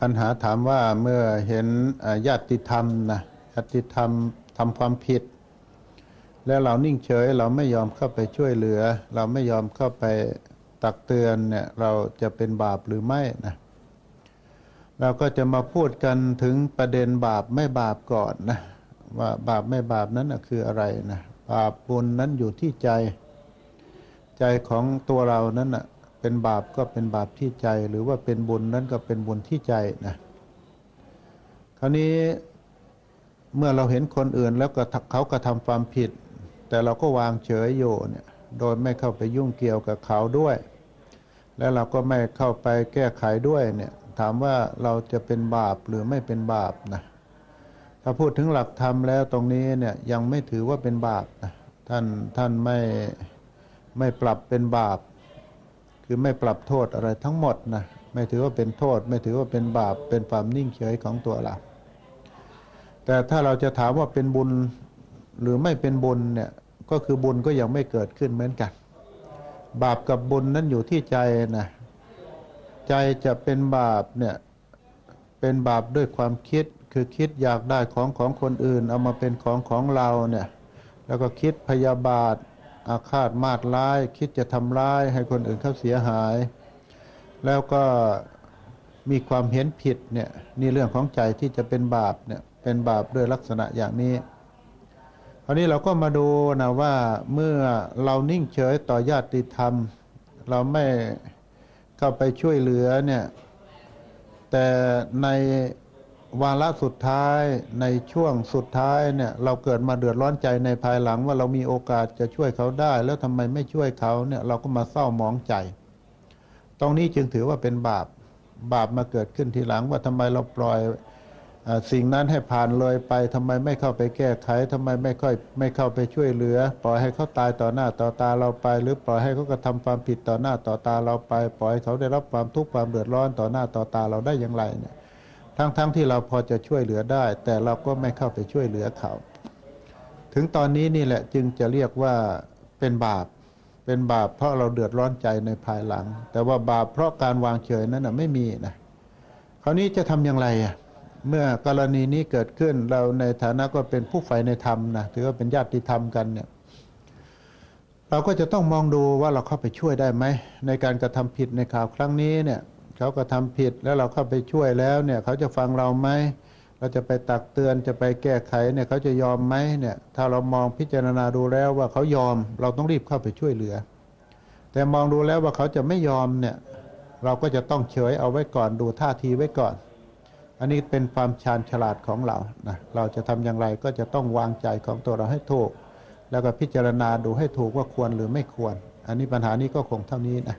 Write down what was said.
ปัญหาถามว่าเมื่อเห็นญาติธรรมนะญาติธรรมทำความผิด แล้วเรานิ่งเฉยเราไม่ยอมเข้าไปช่วยเหลือ เราไม่ยอมเข้าไปตักเตือนเนี่ยเราจะเป็นบาปหรือไม่นะเราก็จะมาพูดกันถึงประเด็นบาปไม่บาปก่อนนะว่าบาปไม่บาปนั้นคืออะไรนะบาปบุญนั้นอยู่ที่ใจ ใจของตัวเรานั้นนะ เป็นบาปก็เป็นบาปที่ใจ หรือว่าเป็นบุญนั้นก็เป็นบุญที่ใจนะคราวนี้เมื่อเราเห็นคนอื่นแล้วก็เขากระทำความผิด แต่เราก็วางเฉยอยู่เนี่ยโดยไม่เข้าไปยุ่งเกี่ยวกับเขาด้วย แล้วเราก็ไม่เข้าไปแก้ไขด้วยเนี่ยถามว่าเราจะเป็นบาปหรือไม่เป็นบาปนะถ้าพูดถึงหลักธรรมแล้วตรงนี้เนี่ยยังไม่ถือว่าเป็นบาปนะท่านท่านไม่ไม่ปรับเป็นบาป คือไม่ปรับโทษอะไรทั้งหมดนะไม่ถือว่าเป็นโทษ ไม่ถือว่าเป็นบาปเป็นความนิ่งเฉยของตัวเราแต่ถ้าเราจะถามว่าเป็นบุญหรือไม่เป็นบุญเนี่ยก็คือบุญก็ยังไม่เกิดขึ้นเหมือนกัน บาปกับบุญนั้นอยู่ที่ใจนะใจจะเป็นบาปเนี่ยเป็นบาปด้วยความคิดคือคิดอยากได้ของของคนอื่น เอามาเป็นของของเราเนี่ยแล้วก็คิดพยาบาท อาฆาตมาดร้าย คิดจะทำร้ายให้คนอื่นเขาเสียหาย แล้วก็มีความเห็นผิดเนี่ยนี่เรื่องของใจที่จะเป็นบาปเนี่ยเป็นบาปด้วยลักษณะอย่างนี้คราวนี้เราก็มาดูนะว่าเมื่อเรานิ่งเฉยต่อญาติธรรม เราไม่เข้าไปช่วยเหลือเนี่ยแต่ใน วาระสุดท้ายในช่วงสุดท้ายเนี่ยเราเกิดมาเดือดร้อนใจในภายหลังว่าเรามีโอกาสจะช่วยเขาได้ แล้วทำไมไม่ช่วยเขาเนี่ยเราก็มาเศร้ามองใจ ตรงนี้จึงถือว่าเป็นบาปบาปมาเกิดขึ้นทีหลังว่าทำไมเราปล่อยสิ่งนั้นให้ผ่านเลยไปทำไมไม่เข้าไปแก้ไขทำไมไม่ค่อยไม่เข้าไปช่วยเหลือ ปล่อยให้เขาตายต่อหน้าต่อตาเราไป หรือปล่อยให้เขากระทำความผิดต่อหน้าต่อตาเราไป ปล่อยให้เขาได้รับความทุกข์ความเดือดร้อนต่อหน้าต่อตาเราได้อย่างไรเนี่ย ทั้งๆทที่เราพอจะช่วยเหลือได้ แต่เราก็ไม่เข้าไปช่วยเหลือเขา ถึงตอนนี้นี่แหละจึงจะเรียกว่าเป็นบาป เป็นบาปเพราะเราเดือดร้อนใจในภายหลัง แต่ว่าบาปเพราะการวางเฉยนั้นนะไม่มีนะคราวนี้จะทำอย่างไรอะเมื่อกรณีนี้เกิดขึ้นเราในฐานะก็เป็นผู้ใฝ่ในธรรมนะถือว่าเป็นญาติธรรมกันเนี่ยเราก็จะต้องมองดูว่าเราเข้าไปช่วยได้ไหมในการกระทำผิดในข่าวครั้งนี้เนี่ย เขาก็ทำผิดแล้วเราเข้าไปช่วยแล้วเนี่ยเขาจะฟังเราไหมเราจะไปตักเตือนจะไปแก้ไขเนี่ยเขาจะยอมไหมเนี่ยถ้าเรามองพิจารณาดูแล้วว่าเขายอม เราต้องรีบเข้าไปช่วยเหลือ แต่มองดูแล้วว่าเขาจะไม่ยอมเนี่ยเราก็จะต้องเฉยเอาไว้ก่อนดูท่าทีไว้ก่อน อันนี้เป็นความชาญฉลาดของเรานะเราจะทำอย่างไรก็จะต้องวางใจของตัวเราให้ถูก แล้วก็พิจารณาดูให้ถูกว่าควรหรือไม่ควร อันนี้ปัญหานี้ก็คงเท่านี้นะ